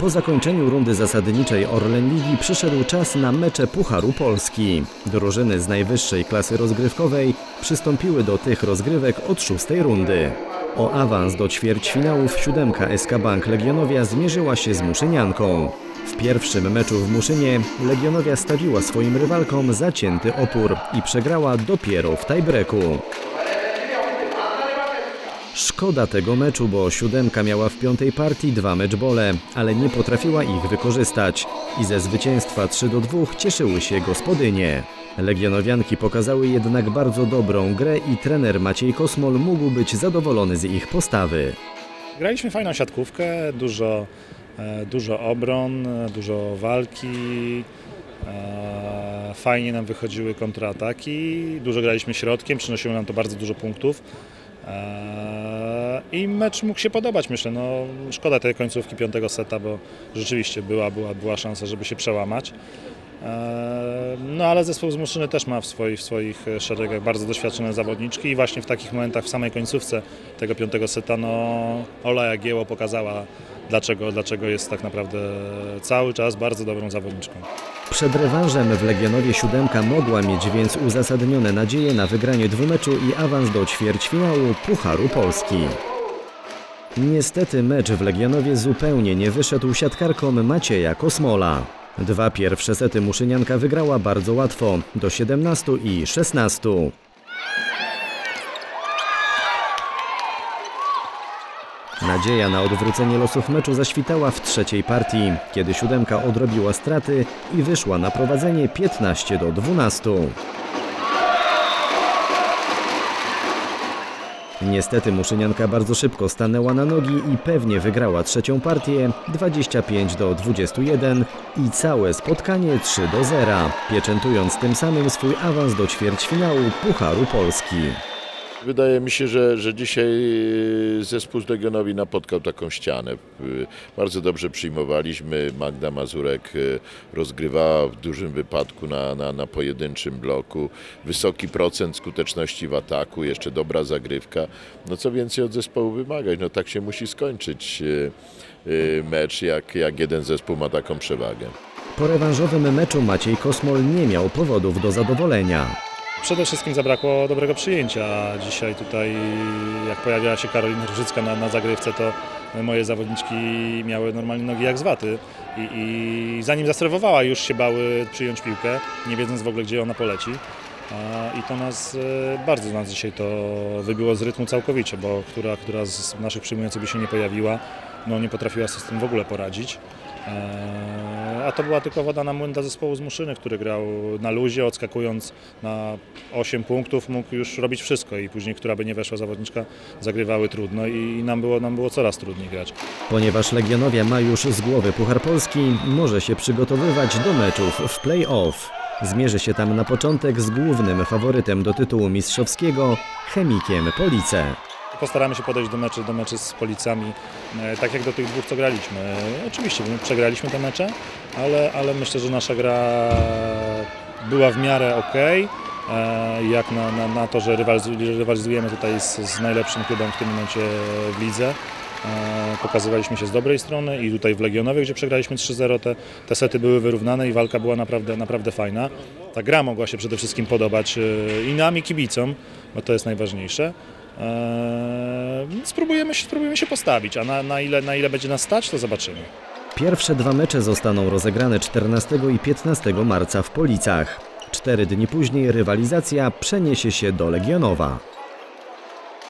Po zakończeniu rundy zasadniczej Orlen Ligi przyszedł czas na mecze Pucharu Polski. Drużyny z najwyższej klasy rozgrywkowej przystąpiły do tych rozgrywek od szóstej rundy. O awans do ćwierćfinałów siódemka SK Bank Legionowia zmierzyła się z Muszynianką. W pierwszym meczu w Muszynie Legionowia stawiła swoim rywalkom zacięty opór i przegrała dopiero w tiebreaku. Szkoda tego meczu, bo siódemka miała w piątej partii dwa meczbole, ale nie potrafiła ich wykorzystać i ze zwycięstwa 3 do 2 cieszyły się gospodynie. Legionowianki pokazały jednak bardzo dobrą grę i trener Maciej Kosmol mógł być zadowolony z ich postawy. Graliśmy fajną siatkówkę, dużo, e, dużo obron, e, dużo walki. e, Fajnie nam wychodziły kontrataki, dużo graliśmy środkiem, przynosiło nam to bardzo dużo punktów. E, I mecz mógł się podobać, myślę. No, szkoda tej końcówki piątego seta, bo rzeczywiście była, była, była szansa, żeby się przełamać. E, No ale zespół z Muszyny też ma w swoich, w swoich szeregach bardzo doświadczone zawodniczki i właśnie w takich momentach w samej końcówce tego piątego seta no, Ola Jagieło pokazała dlaczego, dlaczego jest tak naprawdę cały czas bardzo dobrą zawodniczką. Przed rewanżem w Legionowie siódemka mogła mieć więc uzasadnione nadzieje na wygranie dwumeczu i awans do ćwierćfinału Pucharu Polski. Niestety mecz w Legionowie zupełnie nie wyszedł siatkarkom Macieja Kosmola. Dwa pierwsze sety Muszynianka wygrała bardzo łatwo, do 17 i 16. Nadzieja na odwrócenie losów meczu zaświtała w trzeciej partii, kiedy siódemka odrobiła straty i wyszła na prowadzenie 15 do 12. Niestety Muszynianka bardzo szybko stanęła na nogi i pewnie wygrała trzecią partię 25 do 21 i całe spotkanie 3 do 0, pieczętując tym samym swój awans do ćwierćfinału Pucharu Polski. Wydaje mi się, że, że dzisiaj y, zespół z Legionowi napotkał taką ścianę. Y, Bardzo dobrze przyjmowaliśmy. Magda Mazurek y, rozgrywała w dużym wypadku na, na, na pojedynczym bloku. Wysoki procent skuteczności w ataku, jeszcze dobra zagrywka. No co więcej od zespołu wymagać? No tak się musi skończyć mecz, jak, jak jeden zespół ma taką przewagę. Po rewanżowym meczu Maciej Kosmol nie miał powodów do zadowolenia. Przede wszystkim zabrakło dobrego przyjęcia. Dzisiaj tutaj, jak pojawiała się Karolina Różycka na, na zagrywce, to moje zawodniczki miały normalnie nogi jak z waty i, i zanim zaserwowała, już się bały przyjąć piłkę, nie wiedząc w ogóle, gdzie ona poleci. I to nas, e, bardzo nas dzisiaj to wybiło z rytmu całkowicie, bo która, która z naszych przyjmujących by się nie pojawiła, no nie potrafiła sobie z tym w ogóle poradzić. A to była tylko woda na młyn dla zespołu z Muszyny, który grał na luzie, odskakując na 8 punktów, mógł już robić wszystko i później, która by nie weszła zawodniczka, zagrywały trudno i nam było, nam było coraz trudniej grać. Ponieważ Legionowia ma już z głowy Puchar Polski, może się przygotowywać do meczów w play-off. Zmierzy się tam na początek z głównym faworytem do tytułu mistrzowskiego, chemikiem Police. Postaramy się podejść do meczy, do meczy z Policami, e, tak jak do tych dwóch, co graliśmy. E, Oczywiście my przegraliśmy te mecze, ale, ale myślę, że nasza gra była w miarę ok, jak na, na, na to, że rywaliz- rywalizujemy tutaj z, z najlepszym klubem w tym momencie w lidze. E, Pokazywaliśmy się z dobrej strony i tutaj w Legionowie, gdzie przegraliśmy 3-0, te, te sety były wyrównane i walka była naprawdę, naprawdę fajna. Ta gra mogła się przede wszystkim podobać e, i nam i kibicom, bo to jest najważniejsze. Spróbujemy się, spróbujemy się postawić, a na, na, ile, na ile będzie nas stać, to zobaczymy. Pierwsze dwa mecze zostaną rozegrane 14 i 15 marca w Policach. Cztery dni później rywalizacja przeniesie się do Legionowa.